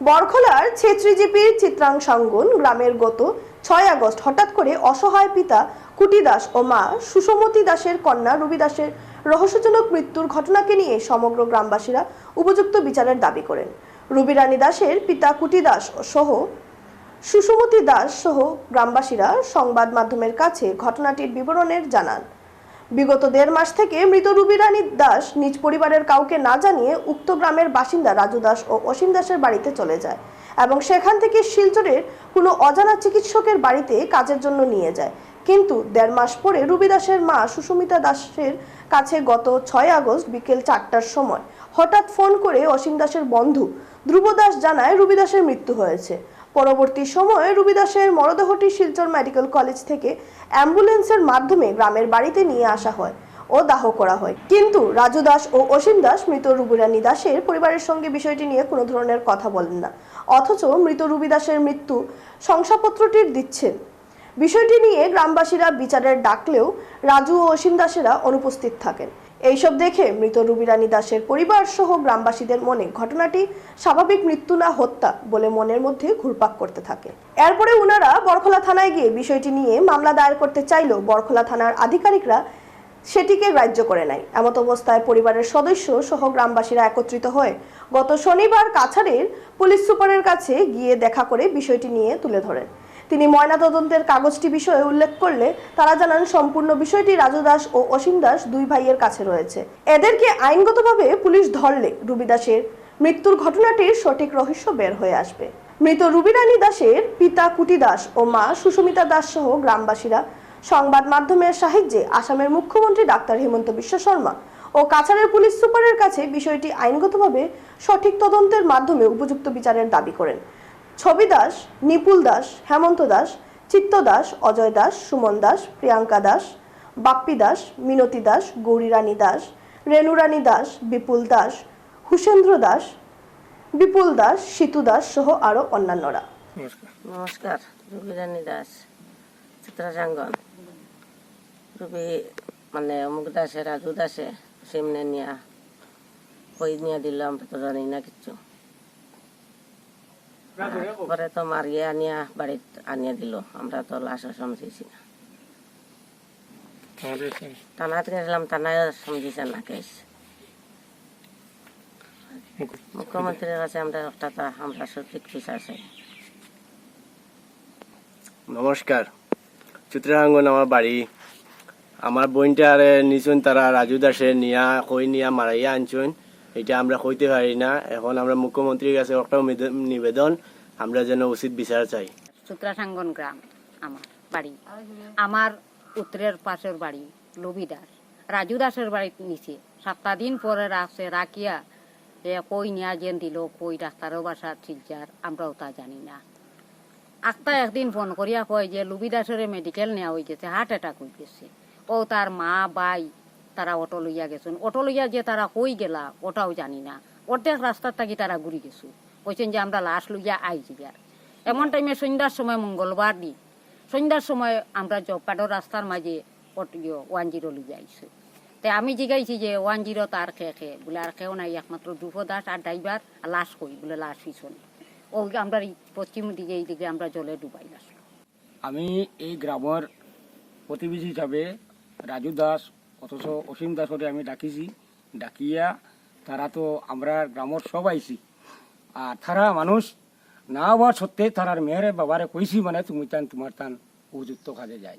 বরখলার ছেত্রীজিপির চিত্রাংশাঙ্গন গ্রামের গত ছয় আগস্ট হঠাৎ করে অসহায় পিতা কুটি দাস ও মা সুষমতী দাসের কন্যা রবি দাসের রহস্যজনক মৃত্যুর ঘটনাকে নিয়ে সমগ্র গ্রামবাসীরা উপযুক্ত বিচারের দাবি করেন। রুবি রানী দাসের পিতা কুটি দাস সহ সুষমতী দাস সহ গ্রামবাসীরা সংবাদ মাধ্যমের কাছে ঘটনাটির বিবরণের জানান। বিগত দেড় মাস থেকে মৃত রুবি রানী দাস নিজ পরিবারের কাউকে না জানিয়ে উক্ত গ্রামের বাসিন্দা রাজু দাস ও অসীম দাসের বাড়িতে চলে যায় এবং সেখান থেকে শিলচরের কোনো অজানা চিকিৎসকের বাড়িতে কাজের জন্য নিয়ে যায়। কিন্তু দেড় মাস পরে রুবি দাসের মা সুস্মিতা দাসের কাছে গত ছয় আগস্ট বিকেল চারটার সময় হঠাৎ ফোন করে অসীম দাসের বন্ধু ধ্রুব দাস জানায় রুবি দাসের মৃত্যু হয়েছে। পরবর্তী সময়ে রুবি দাসের মরদেহটি শিলচর মেডিকেল কলেজ থেকে অ্যাম্বুলেন্সের মাধ্যমে গ্রামের বাড়িতে নিয়ে আসা হয় ও দাহ করা হয়। কিন্তু রাজু দাস ও অসীম দাস মৃত রুবিরানী দাসের পরিবারের সঙ্গে বিষয়টি নিয়ে কোনো ধরনের কথা বলেন না। অথচ মৃত রুবি দাসের মৃত্যু শংসাপত্রটির দিচ্ছেন বিষয়টি নিয়ে গ্রামবাসীরা বিচারের ডাকলেও রাজু ও অসীম দাসেরা অনুপস্থিত থাকেন। এইসব দেখে মৃত রুবিরানী দাসের পরিবার সহ গ্রামবাসীদের মনে ঘটনাটি স্বাভাবিক মৃত্যু না হত্যা বলে মনের মধ্যে ঘুরপাক করতে থাকে। এরপরে উনারা বরখলা থানায় গিয়ে বিষয়টি নিয়ে মামলা দায়ের করতে চাইলেও বরখলা থানার আধিকারিকরা সেটিকে গ্রাহ্য করে নেয় এমত অবস্থায় পরিবারের সদস্য সহ গ্রামবাসীরা একত্রিত হয়ে গত শনিবার কাছাড়ের পুলিশ সুপারের কাছে গিয়ে দেখা করে বিষয়টি নিয়ে তুলে ধরেন। তিনি ময়নাতদন্তের কাগজটি বিষয়ে উল্লেখ করলে তারা জানান সম্পূর্ণ বিষয়টি রাজু দাস ও অসীম দাস দুই ভাইয়ের কাছে রয়েছে। এদেরকে আইনগতভাবে পুলিশ ধরলে রুবি দাসের মৃত্যুর ঘটনাটির সঠিক রহস্য বের হয়ে আসবে। মৃত রুবিরানী দাসের পিতা কুটি দাস ও মা সুস্মিতা দাস সহ গ্রামবাসীরা সংবাদ মাধ্যমের সাহায্যে আসামের মুখ্যমন্ত্রী ডাক্তার হেমন্ত বিশ্ব শর্মা ও কাছাড়ের পুলিশ সুপারের কাছে বিষয়টি আইনগতভাবে সঠিক তদন্তের মাধ্যমে উপযুক্ত বিচারের দাবি করেন। ছবি দাস নিপুল দাস হেমন্ত দাস চিত্ত দাস অজয় দাস সুমন দাস প্রিয়াঙ্কা দাস বাপ্পি দাস মিনতি দাস গৌরীরানী দাস রেণুরানী দাস বিপুল দাস হুসেন্দ্র দাস বিপুল দাস সিতু দাস সহ আরও অন্যান্যরা। নমস্কার। নমস্কার রুবি রানী দাস চিত্রাসাঙ্গন রুবি মানে অমুক দাসে রাজু দাসে সিমনে নিয়া কই নিয়ে দিল আমরা তো জানি না কিচ্ছু পরে তো মারিয়ে আনিয়া বাড়িত আনিয়ে দিল। আমরা তো লাশও সমঝেছি না। থানাতে গেছিলাম থানায় সমঝিছে না কেস মুখ্যমন্ত্রীর কাছে আমরা একটা আমরা সঠিক বিচার চাই নমস্কার। চিত্রাঙ্গন আমার বাড়ি। আমার বোনটা আরে নিচুন তারা রাজু দাসে নিয়া কই নিয়া মারাইয়া আনছুন। এটা আমরা কইতে পারি না। এখন আমরা মুখ্যমন্ত্রীর কাছে একটা নিবেদন, আমরা যেন উচিত বিচার চাই। সূত্রাসাঙ্গন গ্রাম, আমার বাড়ি। আমার উত্তরের পাশের বাড়ি লবি দাস রাজু দাসের বাড়ি নিচে। সাতটা দিন পরে রাখছে রাখিয়া এ কই নিয়া যেন দিল, কই ডাক্তারও বাসা শিলচার আমরাও তা জানি না। আক্তা একদিন ফোন করিয়া কয় যে লুবি দাসের মেডিকেল নেওয়া হয়ে গেছে হার্ট অ্যাটাক হয়ে গেছে ও তার মা, বাই তারা অটো লইয়া গেছেন। অটো লইয়া যে তারা কই গেলা, ওটাও জানি না। অর্ধেক রাস্তার থাকি তারা ঘুরি গেছু। কইছেন যে, আমরা লাশ লইয়া আইছি আর। এমন টাইমে সন্ধ্যার সময় মঙ্গলবার দিন, সন্ধ্যার সময় আমরা জব রাস্তার মাঝে ওয়ান জিরো লইয়া আইসু তে আমি জিগাইছি যে, ওয়ান জিরো তার খেয়ে খেয়ে বলে আর খেয়েও নাই, একমাত্র দুফো দাস আর ড্রাইভার, আর লাশ কই? বলে, লাশ পিছন। ও আমরা পশ্চিম দিকে, এই দিকে আমরা জলে ডুবাই লাশ আমি এই গ্রামের প্রতিবেশী হিসাবে রাজু দাস অথচ অসীম দাসরে আমি ডাকিছি, ডাকিয়া তারা তো আমরা গ্রামর সব আইছি। আর তারা মানুষ, না হওয়া সত্ত্বে তারার মেয়েরে বাবারে কইছি মানে তুমি তান তোমার তান উপযুক্ত কাজে যাই।